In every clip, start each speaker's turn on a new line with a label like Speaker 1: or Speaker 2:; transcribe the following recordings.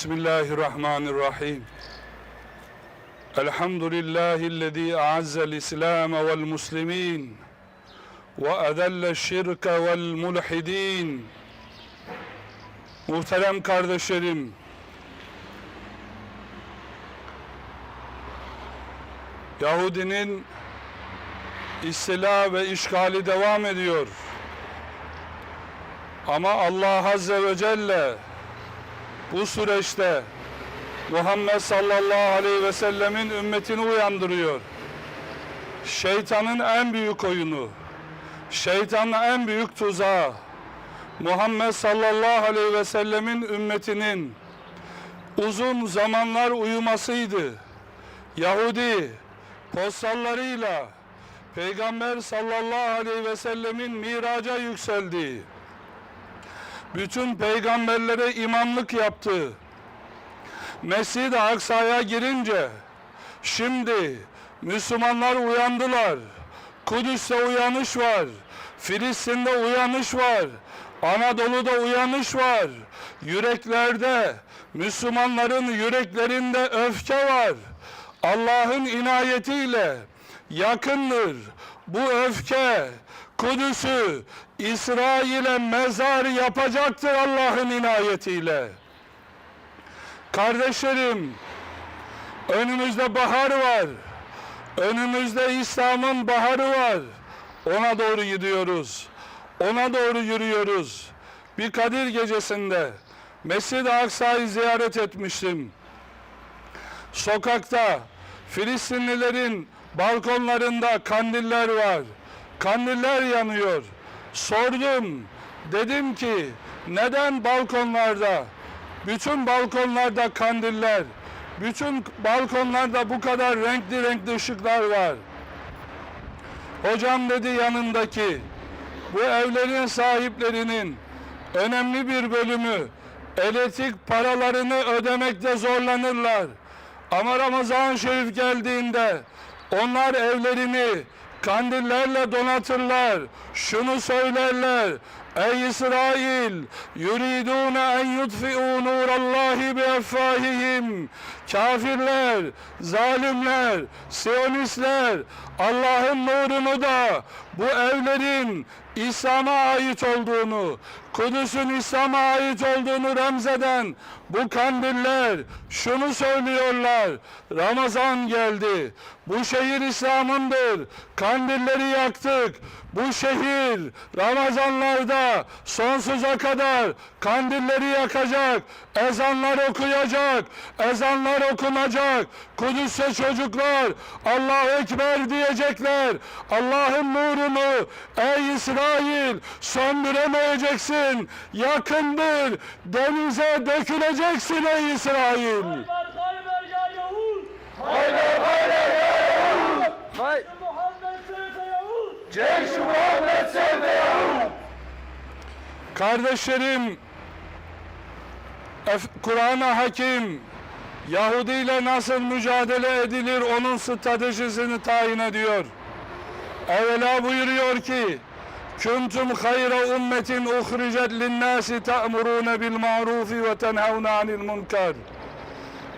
Speaker 1: Bismillahirrahmanirrahim. Elhamdülillahillezî a'azzel İslam vel muslimin ve adelle şirk vel mulhidin. Muhterem kardeşlerim, Yahudinin istila ve işgali devam ediyor. Ama Allah Azze ve Celle bu süreçte Muhammed sallallahu aleyhi ve sellemin ümmetini uyandırıyor. Şeytanın en büyük oyunu, şeytanın en büyük tuzağı, Muhammed sallallahu aleyhi ve sellemin ümmetinin uzun zamanlar uyumasıydı. Yahudi postallarıyla Peygamber sallallahu aleyhi ve sellemin miraca yükseldiği, bütün peygamberlere imamlık yaptı. Mescid-i Aksa'ya girince şimdi Müslümanlar uyandılar. Kudüs'te uyanış var. Filistin'de uyanış var. Anadolu'da uyanış var. Yüreklerde, Müslümanların yüreklerinde öfke var. Allah'ın inayetiyle yakındır. Bu öfke Kudüs'ü İsrail'e mezar yapacaktır Allah'ın inayetiyle. Kardeşlerim, önümüzde bahar var. Önümüzde İslam'ın baharı var. Ona doğru gidiyoruz. Ona doğru yürüyoruz. Bir Kadir gecesinde Mescid-i Aksa'yı ziyaret etmiştim. Sokakta Filistinlilerin balkonlarında kandiller var. Kandiller yanıyor. Sordum. Dedim ki neden balkonlarda bütün balkonlarda kandiller, bütün balkonlarda bu kadar renkli renkli ışıklar var. Hocam dedi yanındaki bu evlerin sahiplerinin önemli bir bölümü elektrik paralarını ödemekte zorlanırlar. Ama Ramazan Şerif geldiğinde onlar evlerini kandillerle donatırlar. Şunu söylerler. Ey İsrail! Yuridune en yutfi'u nurallahi bi. Kafirler, zalimler, siyonistler Allah'ın nurunu da bu evlerin İslam'a ait olduğunu, Kudüs'ün İslam'a ait olduğunu remzeden bu kandiller şunu söylüyorlar. Ramazan geldi. Bu şehir İslam'ındır. Kandilleri yaktık. Bu şehir Ramazanlarda sonsuza kadar kandilleri yakacak. Ezanlar okuyacak. Ezanlar okunacak. Kudüs'te çocuklar Allahu Ekber diyecekler. Allah'ın nurunu ey İsrail söndüremeyeceksin. Yakındır. Denize döküleceksin ey İsrail.
Speaker 2: Hayber Hayber ya!
Speaker 3: Hayber hayber ya Yahud! Hay!
Speaker 2: Muhammed
Speaker 3: Sevde!
Speaker 1: Kardeşlerim, Kur'an-ı Hakim Yahudi ile nasıl mücadele edilir onun stratejisini tayin ediyor. Evvela buyuruyor ki Kuntum hayra ummetin uhricet linnâsi ta'murûne bil ma'rufi ve tenhavne anil munkar.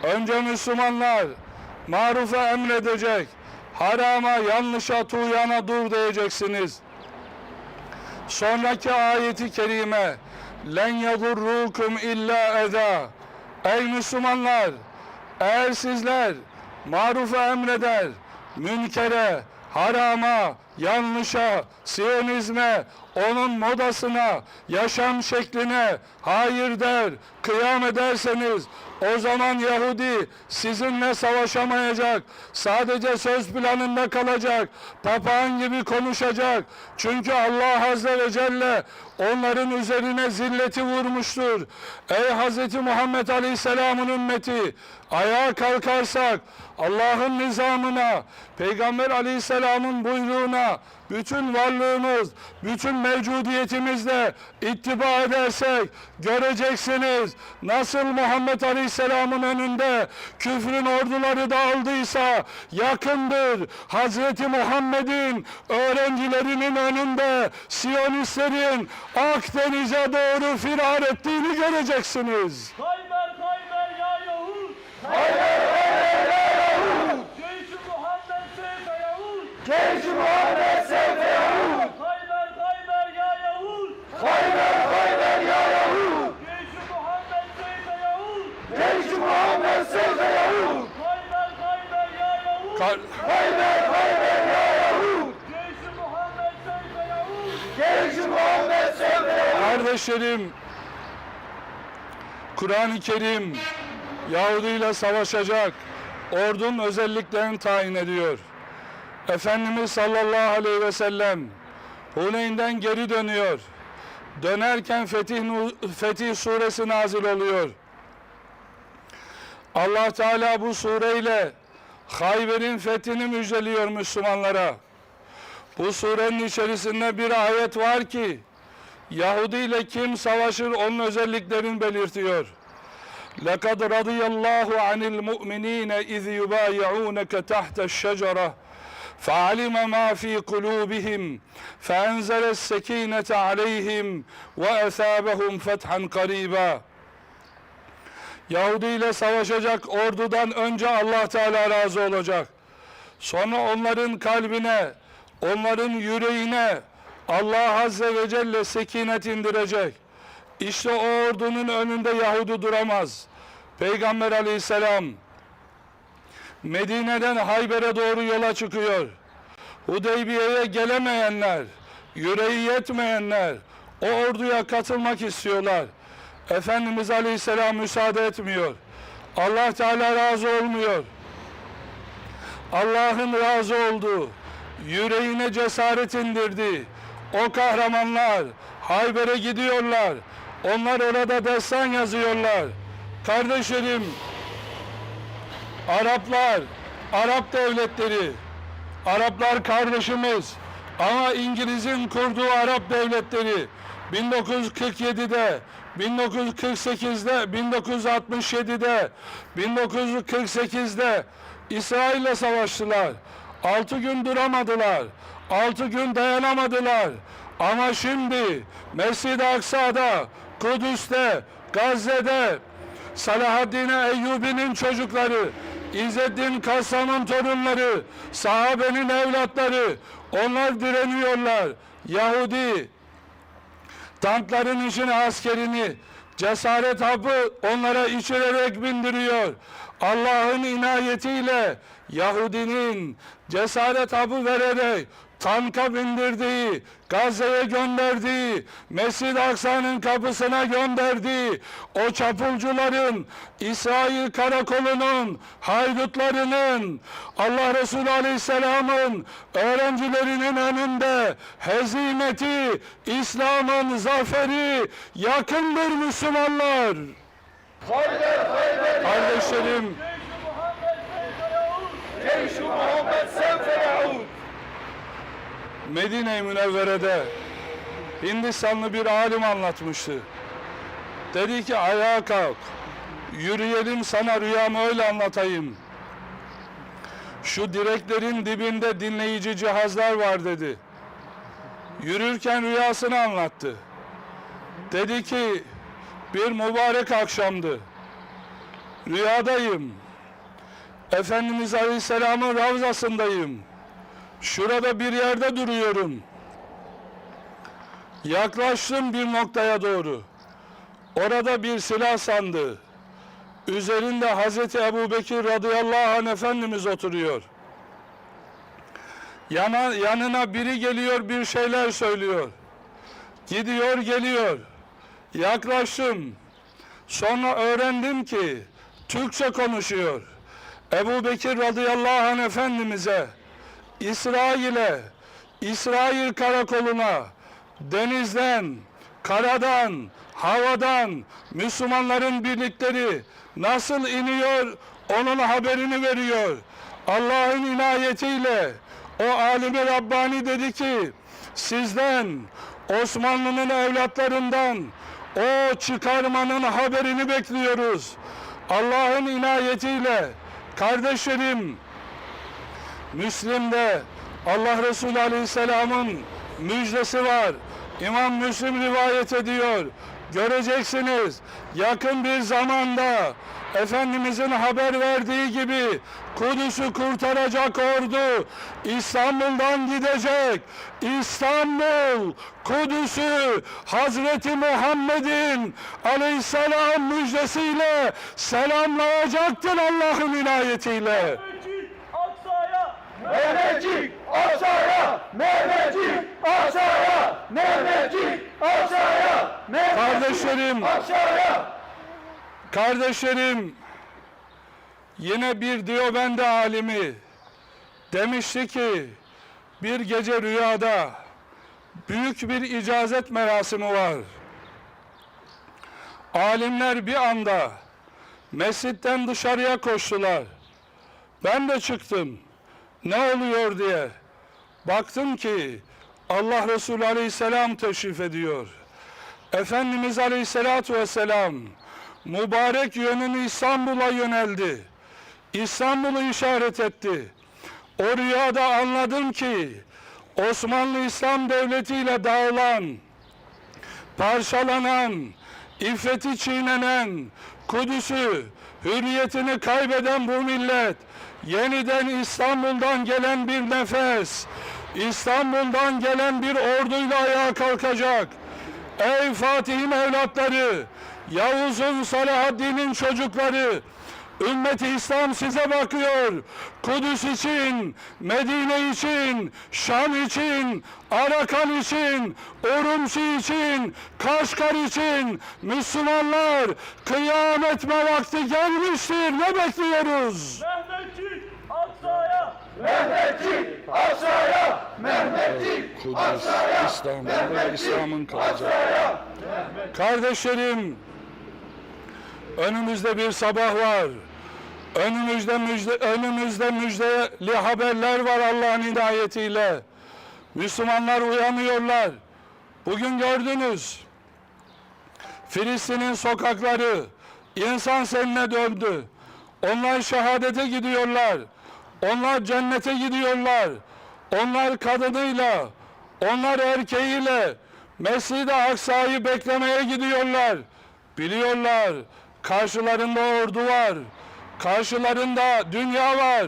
Speaker 1: Önce Müslümanlar marufa emredecek, harama, yanlışa, tuğyana dur diyeceksiniz. Sonraki ayeti kerime len yadurrukum illa eza Ey Müslümanlar eğer sizler marufa emreder münkere harama yanlışa siyonizme onun modasına yaşam şekline hayır der kıyam ederseniz o zaman Yahudi sizinle savaşamayacak. Sadece söz planında kalacak. Papağan gibi konuşacak. Çünkü Allah Azze ve Celle onların üzerine zilleti vurmuştur. Ey Hz. Muhammed Aleyhisselam'ın ümmeti ayağa kalkarsak Allah'ın nizamına, Peygamber Aleyhisselam'ın buyruğuna bütün varlığımız, bütün mevcudiyetimizle ittiba edersek göreceksiniz. Nasıl Muhammed Aleyhisselam'ın önünde küfrün orduları dağıldıysa yakındır. Hazreti Muhammed'in öğrencilerinin önünde Siyonistlerin Akdeniz'e doğru firar ettiğini göreceksiniz.
Speaker 2: Hayber, hayber
Speaker 3: ya Yahud!
Speaker 2: Hayber! hayber. Genç Muhammed sevde Yahud. Hayber hayber ya Yahud.
Speaker 1: Hayber
Speaker 3: hayber ya Yahud. Genç
Speaker 2: Muhammed sevde Yahud. Genç Muhammed sevde Yahud.
Speaker 3: Hayber hayber ya Yahud.
Speaker 2: Hayber hayber ya Yahud. Genç Muhammed sevde Yahud. Genç Muhammed sevde Yahud.
Speaker 1: Kardeşlerim, Kur'an-ı Kerim Yahudi ile savaşacak ordunun özelliklerini tayin ediyor. Efendimiz sallallahu aleyhi ve sellem Huneyn'den geri dönüyor. Dönerken Fetih, Nu- Fetih suresi nazil oluyor. Allah Teala bu sureyle Hayber'in fethini müjdeliyor Müslümanlara. Bu surenin içerisinde bir ayet var ki Yahudi ile kim savaşır onun özelliklerini belirtiyor. لَقَدْ رَضِيَ اللّٰهُ عَنِ الْمُؤْمِنِينَ اِذْ يُبَايِعُونَكَ تَحْتَ الشَّجَرَةِ فَعَلِمَ مَا فِي قُلُوبِهِمْ فَأَنْزَلَ السَّكِينَةَ عَلَيْهِمْ وَأَثَابَهُمْ فَتْحًا قَرِيبًا Yahudi ile savaşacak ordudan önce Allah Teala razı olacak. Sonra onların kalbine, onların yüreğine Allah Azze ve Celle sekinet indirecek. İşte o ordunun önünde Yahudi duramaz. Peygamber aleyhisselam Medine'den Hayber'e doğru yola çıkıyor. Hudeybiye'ye gelemeyenler, yüreği yetmeyenler o orduya katılmak istiyorlar. Efendimiz Aleyhisselam müsaade etmiyor. Allah Teala razı olmuyor. Allah'ın razı olduğu, yüreğine cesaret indirdi. O kahramanlar Hayber'e gidiyorlar. Onlar orada destan yazıyorlar. Kardeşlerim, Araplar, Arap devletleri, Araplar kardeşimiz ama İngiliz'in kurduğu Arap devletleri 1947'de, 1948'de, 1967'de, 1948'de İsrail'le savaştılar. Altı gün duramadılar. Altı gün dayanamadılar. Ama şimdi Mescid-i Aksa'da, Kudüs'te, Gazze'de, Salahaddin Eyyubi'nin çocukları, İzzeddin Kassam'ın torunları, sahabenin evlatları, onlar direniyorlar. Yahudi, tankların içine askerini, cesaret hapı onlara içirerek bindiriyor. Allah'ın inayetiyle Yahudinin cesaret hapı vererek tanka bindirdiği, Gazze'ye gönderdiği, Mescid Aksa'nın kapısına gönderdiği, o çapulcuların, İsrail karakolunun, haydutlarının, Allah Resulü Aleyhisselam'ın öğrencilerinin önünde hezimeti, İslam'ın zaferi yakındır Müslümanlar.
Speaker 3: Hayder, hayder,
Speaker 1: Kardeşlerim,
Speaker 2: Ceyşu Muhammed
Speaker 3: sen feraun.
Speaker 1: Medine-i Münevvere'de Hindistanlı bir alim anlatmıştı. Dedi ki ayağa kalk, yürüyelim sana rüyamı öyle anlatayım. Şu direklerin dibinde dinleyici cihazlar var dedi. Yürürken rüyasını anlattı. Dedi ki bir mübarek akşamdı. Rüyadayım. Efendimiz Aleyhisselam'ın ravzasındayım. Şurada bir yerde duruyorum. Yaklaştım bir noktaya doğru. Orada bir silah sandığı. Üzerinde Hazreti Ebu Bekir radıyallahu anh Efendimiz oturuyor. Yana, yanına biri geliyor bir şeyler söylüyor. Gidiyor geliyor. Yaklaştım. Sonra öğrendim ki Türkçe konuşuyor. Ebu Bekir radıyallahu anh Efendimiz'e İsrail'e, İsrail karakoluna, denizden, karadan, havadan Müslümanların birlikleri nasıl iniyor onun haberini veriyor. Allah'ın inayetiyle o alimi Rabbani dedi ki sizden Osmanlı'nın evlatlarından o çıkarmanın haberini bekliyoruz. Allah'ın inayetiyle kardeşlerim Müslim'de Allah Resulü Aleyhisselam'ın müjdesi var. İmam Müslim rivayet ediyor. Göreceksiniz yakın bir zamanda Efendimizin haber verdiği gibi Kudüs'ü kurtaracak ordu İstanbul'dan gidecek. İstanbul, Kudüs'ü Hazreti Muhammed'in aleyhisselam müjdesiyle selamlayacaktır Allah'ın inayetiyle.
Speaker 2: Mehmetçik
Speaker 3: aşağıya! Mehmetçik aşağıya! Mehmetçik aşağıya! Mehmetçik
Speaker 1: Kardeşlerim,
Speaker 3: aşağıya!
Speaker 1: Kardeşlerim, yine bir Diyobendi alimi demişti ki, bir gece rüyada büyük bir icazet merasimi var. Alimler bir anda mescitten dışarıya koştular. Ben de çıktım. Ne oluyor diye. Baktım ki Allah Resulü Aleyhisselam teşrif ediyor. Efendimiz Aleyhisselatü Vesselam mübarek yönünü İstanbul'a yöneldi. İstanbul'u işaret etti. O rüyada anladım ki Osmanlı İslam Devleti ile dağılan, parçalanan, iffeti çiğnenen, Kudüs'ü, hürriyetini kaybeden bu millet, yeniden İstanbul'dan gelen bir nefes, İstanbul'dan gelen bir orduyla ayağa kalkacak. Ey Fatih'in evlatları, Yavuz'un Salahaddin'in çocukları, Ümmeti İslam size bakıyor. Kudüs için, Medine için, Şam için, Arakan için, Urumçi için, Kaşgar için Müslümanlar kıyametme vakti gelmiştir. Ne bekliyoruz?
Speaker 2: Mehmetçik Aksa'ya!
Speaker 3: Mehmetçik aşağıya! Mehmetçik
Speaker 1: Kudüs, İstanbul'da ve İslam'ın kalacak. Kardeşlerim, önümüzde bir sabah var. Önümüzde müjde, önümüzde müjdeli haberler var Allah'ın hidayetiyle. Müslümanlar uyanıyorlar. Bugün gördünüz. Filistin'in sokakları insan seline döndü. Onlar şehadete gidiyorlar. Onlar cennete gidiyorlar. Onlar kadınıyla, onlar erkeğiyle Mescid-i Aksa'yı beklemeye gidiyorlar. Biliyorlar karşılarında ordu var. Karşılarında dünya var.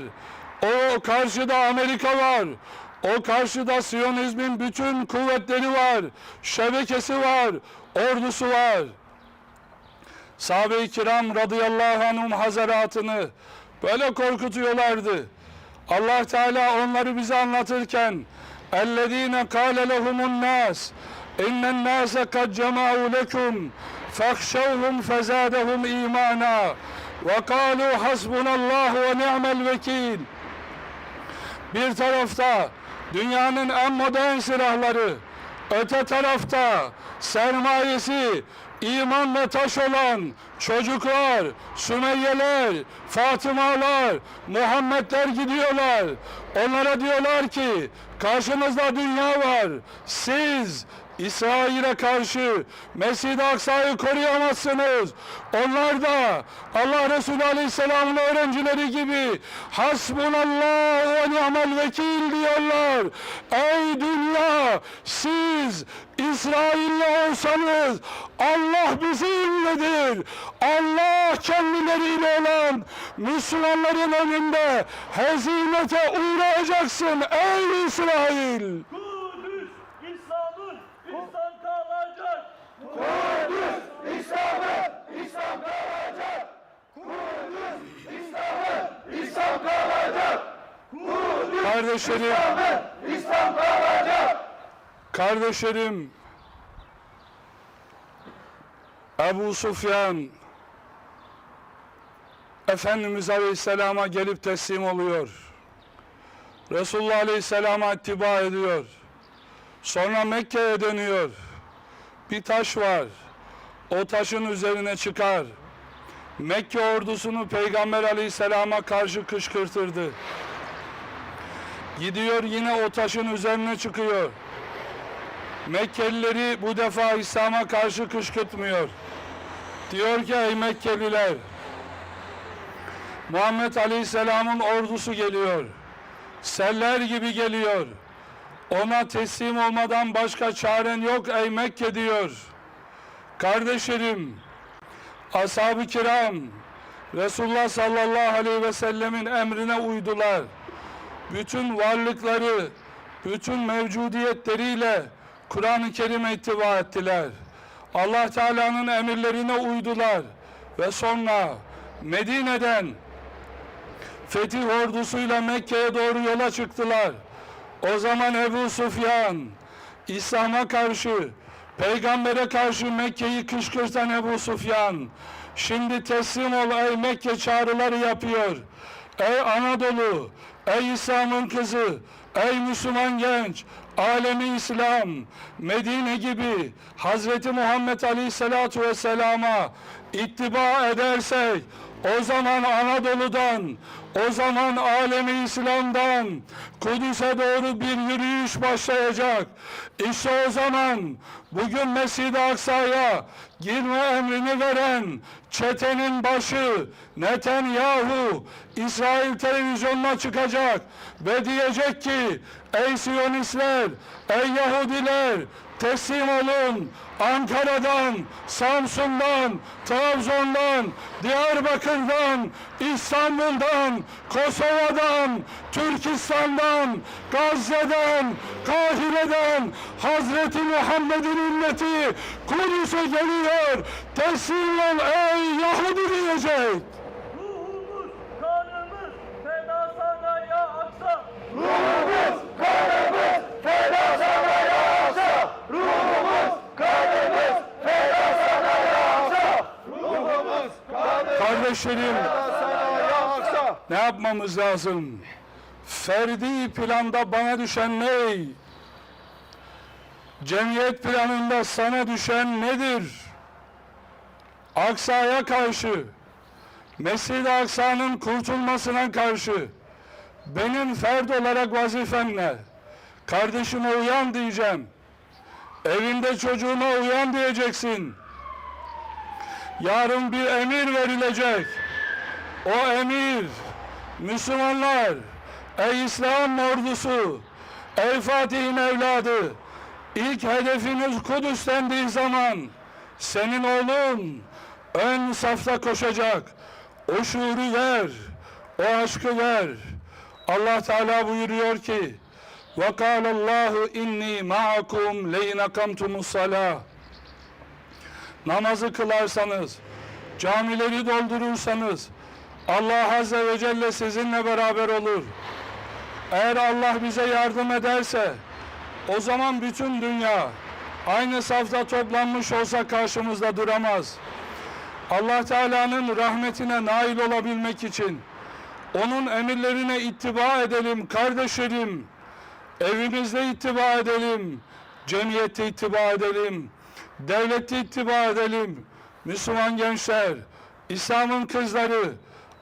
Speaker 1: O karşıda Amerika var. O karşıda Siyonizmin bütün kuvvetleri var. Şebekesi var. Ordusu var. Sahabe-i kiram radıyallahu anhum hazaratını böyle korkutuyorlardı. Allah Teala onları bize anlatırken اَلَّذ۪ينَ قَالَ لَهُمُ النَّاسِ اِنَّ النَّاسَ قَدْ جَمَعُوا لَكُمْ فَاخْشَوْهُمْ فَزَادَهُمْ اِيمَانًا وَقَالُوا حَسْبُنَا اللّٰهُ وَنِعْمَ الْوَكِيلِ bir tarafta dünyanın en modern silahları, öte tarafta sermayesi imanla taş olan çocuklar, Sümeyyeler, Fatımalar, Muhammedler gidiyorlar. Onlara diyorlar ki karşınızda dünya var. Siz İsrail'e karşı Mescid-i Aksa'yı koruyamazsınız. Onlar da Allah Resulü Aleyhisselam'ın öğrencileri gibi Hasbunallah ve ni'mel vekil diyorlar. Ey dünya siz İsrail'le olsanız Allah bizimledir. Allah kendileriyle olan Müslümanların önünde hezimete uğrayacaksın ey İsrail.
Speaker 2: Kudüs İslam'ın İslam kalacak!
Speaker 3: Kudüs İslam'ın İslam kalacak! Kudüs İslam'ın İslam kalacak! Kudüs
Speaker 1: Kardeşlerim,
Speaker 3: İslam'ın İslam kalacak!
Speaker 1: kardeşlerim Ebu Sufyan Efendimiz Aleyhisselam'a gelip teslim oluyor. Resulullah Aleyhisselam'a ittiba ediyor. Sonra Mekke'ye dönüyor. Bir taş var. O taşın üzerine çıkar. Mekke ordusunu Peygamber Aleyhisselam'a karşı kışkırtırdı. Gidiyor yine o taşın üzerine çıkıyor. Mekkelileri bu defa İslam'a karşı kışkırtmıyor. Diyor ki ey Mekkeliler Muhammed Aleyhisselam'ın ordusu geliyor. Seller gibi geliyor. Ona teslim olmadan başka çaren yok ey Mekke diyor. Kardeşlerim, ashab-ı kiram Resulullah sallallahu aleyhi ve sellemin emrine uydular. Bütün varlıkları, bütün mevcudiyetleriyle Kur'an-ı Kerim'e ittiba ettiler. Allah Teala'nın emirlerine uydular ve sonra Medine'den fetih ordusuyla Mekke'ye doğru yola çıktılar. O zaman Ebu Sufyan İslam'a karşı, peygambere karşı Mekke'yi kışkırtan Ebu Sufyan şimdi teslim ol ey Mekke çağrıları yapıyor. Ey Anadolu, ey İslam'ın kızı, ey Müslüman genç, alemi İslam, Medine gibi Hazreti Muhammed Aleyhisselatu Vesselam'a ittiba edersek o zaman Anadolu'dan, o zaman alemi İslam'dan Kudüs'e doğru bir yürüyüş başlayacak. İşte o zaman bugün Mescid-i Aksa'ya girme emrini veren çetenin başı Netanyahu İsrail televizyonuna çıkacak ve diyecek ki ey Siyonistler, ey Yahudiler teslim olun. Ankara'dan, Samsun'dan, Trabzon'dan, Diyarbakır'dan, İstanbul'dan, Kosova'dan, Türkistan'dan, Gazze'den, Kahire'den Hazreti Muhammed'in ümmeti Kudüs'e geliyor. Teslim ol ey Yahudi diyecek.
Speaker 2: Ruhumuz, kanımız feda sana ya Aksa.
Speaker 1: Kardeşlerim ne yapmamız lazım? Ferdi planda bana düşen ne? Cemiyet planında sana düşen nedir? Aksa'ya karşı, Mescid-i Aksa'nın kurtulmasına karşı benim ferd olarak vazifem ne? Kardeşime uyan diyeceğim. Evinde çocuğuna uyan diyeceksin yarın bir emir verilecek. O emir Müslümanlar, ey İslam ordusu, ey Fatih'in evladı, ilk hedefiniz Kudüs'endiği zaman senin oğlun ön safta koşacak. O şuuru ver, o aşkı ver. Allah Teala buyuruyor ki: "Ve kâlallahu inni ma'akum leyn akamtumus salah." Namazı kılarsanız, camileri doldurursanız, Allah Azze ve Celle sizinle beraber olur. Eğer Allah bize yardım ederse, o zaman bütün dünya aynı safta toplanmış olsa karşımızda duramaz. Allah Teala'nın rahmetine nail olabilmek için, onun emirlerine ittiba edelim kardeşlerim. Evimizde ittiba edelim, cemiyette ittiba edelim, devlette ittiba edelim. Müslüman gençler, İslam'ın kızları,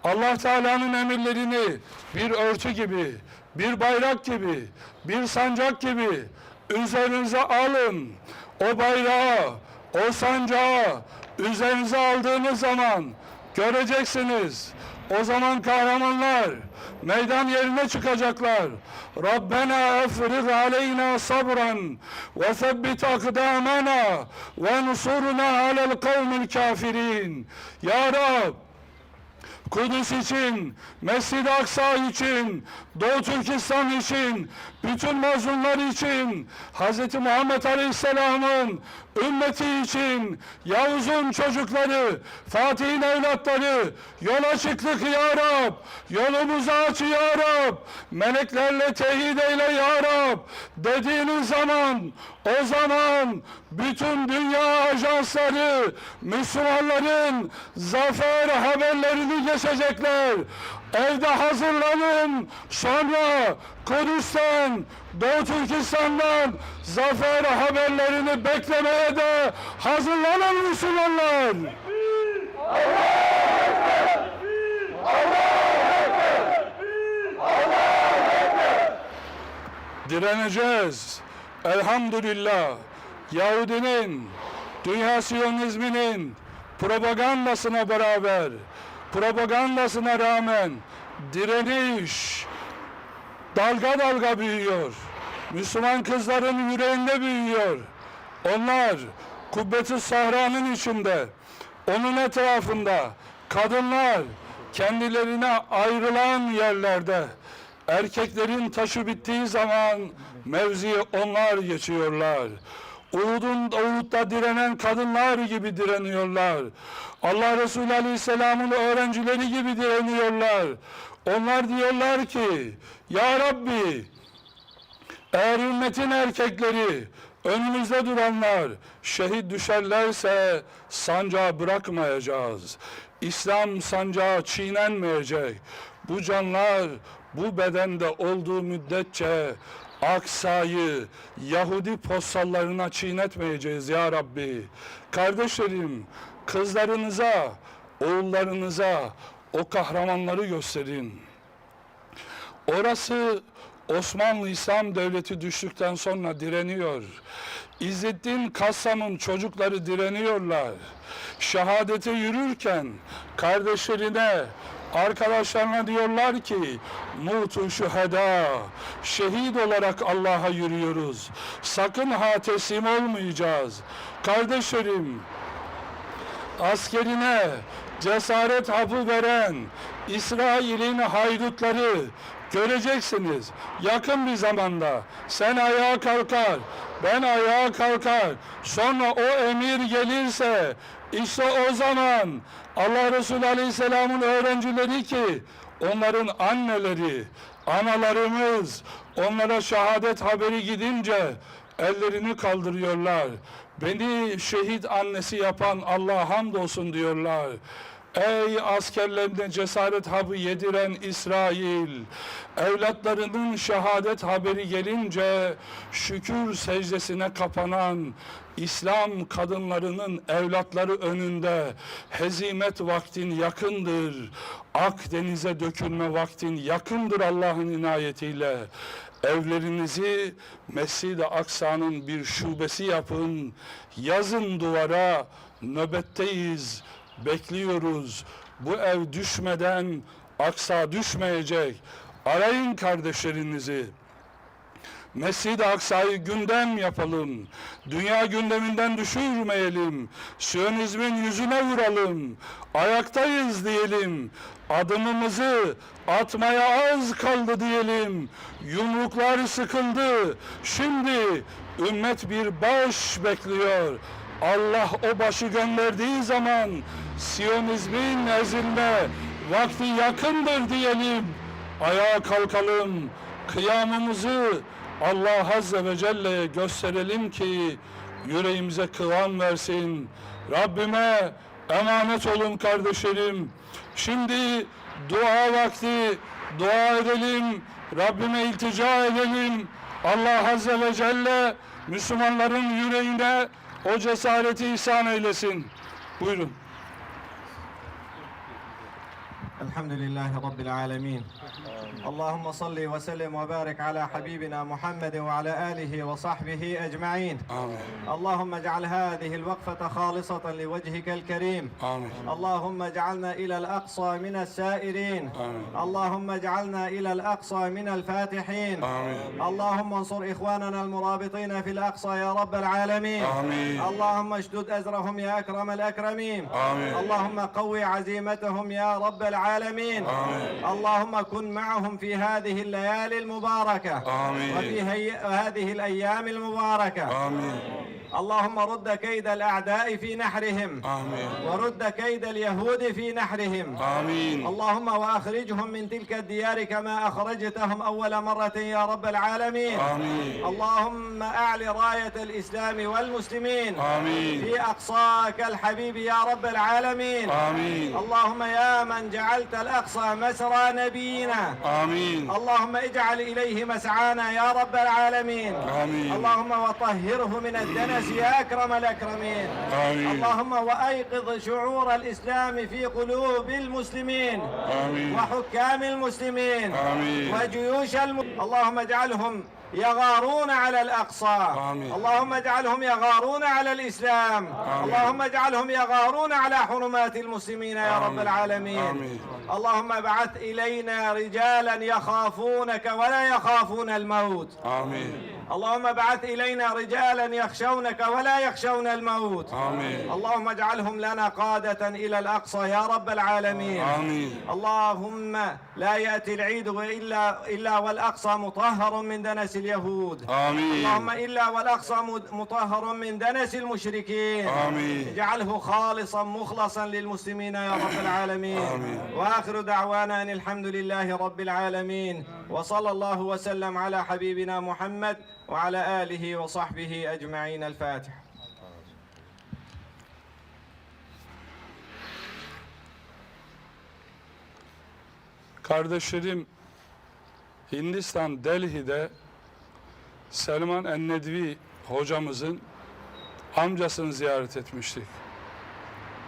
Speaker 1: Allah Teala'nın emirlerini bir örtü gibi, bir bayrak gibi, bir sancak gibi üzerinize alın. O bayrağı, o sancağı üzerinize aldığınız zaman göreceksiniz. O zaman kahramanlar meydan yerine çıkacaklar. Rabbena efrig aleyna sabran ve sebbit akdamana ve nsurna alel kavmil kafirin. Ya Rab Kudüs için, Mescid-i Aksa için, Doğu Türkistan için, bütün mazlumlar için, Hz. Muhammed Aleyhisselam'ın ümmeti için, Yavuz'un çocukları, Fatih'in evlatları, yola çıktık ya Rab, yolumuzu aç ya Rab, meleklerle teyit eyle ya Rab, dediğiniz zaman, o zaman bütün dünya ajansları Müslümanların zafer haberlerini geçecekler. Evde hazırlanın. Sonra Kudüs'ten, Doğu Türkistan'dan zafer haberlerini beklemeye de hazırlanın Müslümanlar. Direneceğiz. Elhamdülillah. Yahudinin, Dünya Siyonizminin propagandasına beraber, propagandasına rağmen direniş dalga dalga büyüyor. Müslüman kızların yüreğinde büyüyor. Onlar Kubbeti Sahra'nın içinde, onun etrafında kadınlar kendilerine ayrılan yerlerde erkeklerin taşı bittiği zaman mevziye onlar geçiyorlar. Uhud'un Uhud'da direnen kadınlar gibi direniyorlar. Allah Resulü Aleyhisselam'ın öğrencileri gibi direniyorlar. Onlar diyorlar ki, Ya Rabbi, eğer ümmetin erkekleri önümüzde duranlar şehit düşerlerse sancağı bırakmayacağız. İslam sancağı çiğnenmeyecek. Bu canlar bu bedende olduğu müddetçe Aksa'yı Yahudi postallarına çiğnetmeyeceğiz ya Rabbi. Kardeşlerim, kızlarınıza, oğullarınıza o kahramanları gösterin. Orası Osmanlı İslam Devleti düştükten sonra direniyor. İzzettin Kassam'ın çocukları direniyorlar. Şehadete yürürken kardeşlerine, arkadaşlarına diyorlar ki mutu şüheda şehit olarak Allah'a yürüyoruz. Sakın ha teslim olmayacağız. Kardeşlerim askerine cesaret hapı veren İsrail'in haydutları göreceksiniz. Yakın bir zamanda sen ayağa kalkar, ben ayağa kalkar. Sonra o emir gelirse işte o zaman Allah Resulü Aleyhisselam'ın öğrencileri ki onların anneleri, analarımız onlara şehadet haberi gidince ellerini kaldırıyorlar. Beni şehit annesi yapan Allah hamdolsun diyorlar. Ey askerlerine cesaret habı yediren İsrail, evlatlarının şehadet haberi gelince şükür secdesine kapanan İslam kadınlarının evlatları önünde hezimet vaktin yakındır. Akdeniz'e dökülme vaktin yakındır Allah'ın inayetiyle. Evlerinizi Mescid-i Aksa'nın bir şubesi yapın. Yazın duvara nöbetteyiz, bekliyoruz. Bu ev düşmeden Aksa düşmeyecek. Arayın kardeşlerinizi. Mescid-i Aksa'yı gündem yapalım. Dünya gündeminden düşürmeyelim. Siyonizmin yüzüne vuralım. Ayaktayız diyelim. Adımımızı atmaya az kaldı diyelim. Yumruklar sıkıldı. Şimdi ümmet bir baş bekliyor. Allah o başı gönderdiği zaman Siyonizmin ezilme vakti yakındır diyelim. Ayağa kalkalım. Kıyamımızı Allah Azze ve Celle'ye gösterelim ki yüreğimize kıvam versin. Rabbime emanet olun kardeşlerim. Şimdi dua vakti dua edelim. Rabbime iltica edelim. Allah Azze ve Celle Müslümanların yüreğine o cesareti ihsan eylesin. Buyurun.
Speaker 4: الحمد لله رب العالمين اللهم صل وسلم وبارك على حبيبنا محمد وعلى آله وصحبه أجمعين
Speaker 1: Amin.
Speaker 4: اللهم اجعل هذه الوقفة خالصة لوجهك الكريم
Speaker 1: Amin.
Speaker 4: اللهم اجعلنا إلى الأقصى من السائرين
Speaker 1: آمين.
Speaker 4: اللهم اجعلنا إلى الأقصى من الفاتحين
Speaker 1: آمين.
Speaker 4: اللهم انصر إخواننا المرابطين في الأقصى يا رب العالمين
Speaker 1: آمين.
Speaker 4: اللهم اشدد أزرهم يا أكرم الأكرمين
Speaker 1: آمين.
Speaker 4: اللهم قوي عزيمتهم يا رب العالمين
Speaker 1: آمين.
Speaker 4: اللهم كن معهم في هذه الليالي المباركة
Speaker 1: آمين.
Speaker 4: وفي. هذه الأيام المباركة
Speaker 1: Amin.
Speaker 4: اللهم رد كيد الأعداء في نحرهم
Speaker 1: Amin.
Speaker 4: ورد كيد اليهود في نحرهم
Speaker 1: Amin.
Speaker 4: اللهم وأخرجهم من تلك الديار كما أخرجتهم أول مرة يا رب العالمين
Speaker 1: Amin.
Speaker 4: اللهم أعل راية الإسلام والمسلمين
Speaker 1: Amin.
Speaker 4: في أقصاك الحبيب يا رب العالمين
Speaker 1: Amin.
Speaker 4: اللهم يا من جعلت الأقصى مسرى نبينا
Speaker 1: Amin.
Speaker 4: اللهم اجعل إليه مسعانا يا رب العالمين
Speaker 1: آمين.
Speaker 4: اللهم وطهره من الدنس يا أكرم الأكرمين
Speaker 1: آمين.
Speaker 4: اللهم وأيقظ شعور الإسلام في قلوب المسلمين
Speaker 1: Amin.
Speaker 4: وحكام المسلمين
Speaker 1: آمين.
Speaker 4: وجيوش الم... اللهم اجعلهم يغارون على الأقصى
Speaker 1: آمين.
Speaker 4: اللهم اجعلهم يغارون على الإسلام
Speaker 1: آمين.
Speaker 4: اللهم اجعلهم يغارون على حرمات المسلمين يا رب
Speaker 1: آمين.
Speaker 4: العالمين
Speaker 1: آمين.
Speaker 4: اللهم ابعث إلينا رجالا يخافونك ولا يخافون الموت
Speaker 1: Amin.
Speaker 4: اللهم ابعث إلينا رجالا يخشونك ولا يخشون الموت.
Speaker 1: آمين.
Speaker 4: اللهم اجعلهم لنا قادة إلى الأقصى يا رب العالمين.
Speaker 1: آمين.
Speaker 4: اللهم لا يأتي العيد إلا إلا والأقصى مطهر من دنس اليهود.
Speaker 1: آمين.
Speaker 4: اللهم إلا والأقصى مطهر من دنس المشركين.
Speaker 1: آمين.
Speaker 4: اجعله خالصا مخلصا للمسلمين يا رب العالمين.
Speaker 1: آمين.
Speaker 4: وآخر دعوانا أن الحمد لله رب العالمين. Ve sallallahu ve sellem ala habibina Muhammed ve ala alihi ve sahbihi ecma'in. El Fatiha.
Speaker 1: Kardeşlerim Hindistan Delhi'de Selman Ennedvi hocamızın amcasını ziyaret etmiştik.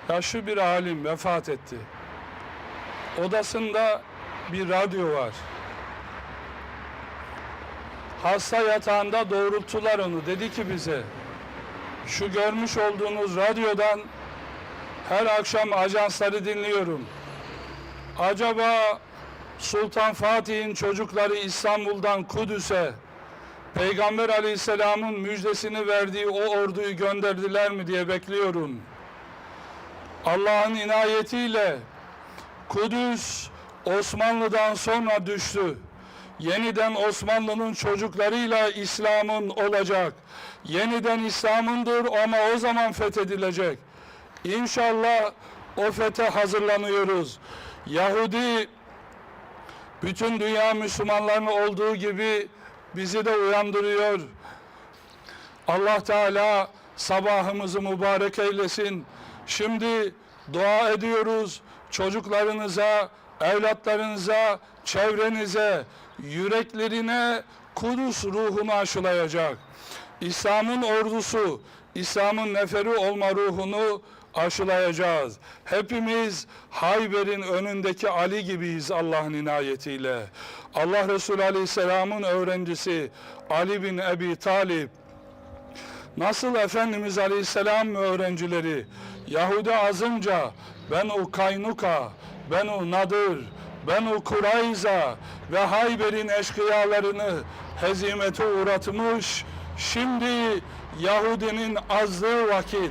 Speaker 1: Yaşlı bir alim vefat etti. Odasında bir radyo var. Hasta yatağında doğrulttular onu. Dedi ki bize şu görmüş olduğunuz radyodan her akşam ajansları dinliyorum. Acaba Sultan Fatih'in çocukları İstanbul'dan Kudüs'e Peygamber Aleyhisselam'ın müjdesini verdiği o orduyu gönderdiler mi diye bekliyorum. Allah'ın inayetiyle Kudüs Osmanlı'dan sonra düştü. Yeniden Osmanlı'nın çocuklarıyla İslam'ın olacak. Yeniden İslam'ındır ama o zaman fethedilecek. İnşallah o fethe hazırlanıyoruz. Yahudi bütün dünya Müslümanlarının olduğu gibi bizi de uyandırıyor. Allah Teala sabahımızı mübarek eylesin. Şimdi dua ediyoruz çocuklarınıza, evlatlarınıza, çevrenize, yüreklerine Kudüs ruhunu aşılayacak. İslam'ın ordusu, İslam'ın neferi olma ruhunu aşılayacağız. Hepimiz Hayber'in önündeki Ali gibiyiz Allah'ın inayetiyle. Allah Resulü Aleyhisselam'ın öğrencisi Ali bin Ebi Talip Nasıl Efendimiz Aleyhisselam öğrencileri Yahudi azınca ben o Kaynuka, ben o Nadır, ben o Kurayza ve Hayber'in eşkıyalarını hezimete uğratmış. Şimdi Yahudinin azdığı vakit,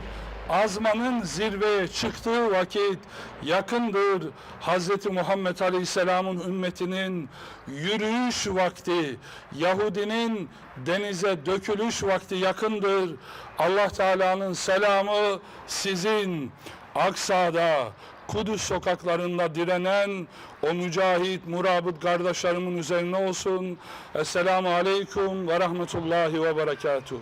Speaker 1: azmanın zirveye çıktığı vakit yakındır. Hz. Muhammed Aleyhisselam'ın ümmetinin yürüyüş vakti, Yahudinin denize dökülüş vakti yakındır. Allah Teala'nın selamı sizin Aksa'da, Kudüs sokaklarında direnen o mücahit, murabıt kardeşlerimin üzerine olsun. Esselamu Aleyküm ve Rahmetullahi ve Berekatuhu.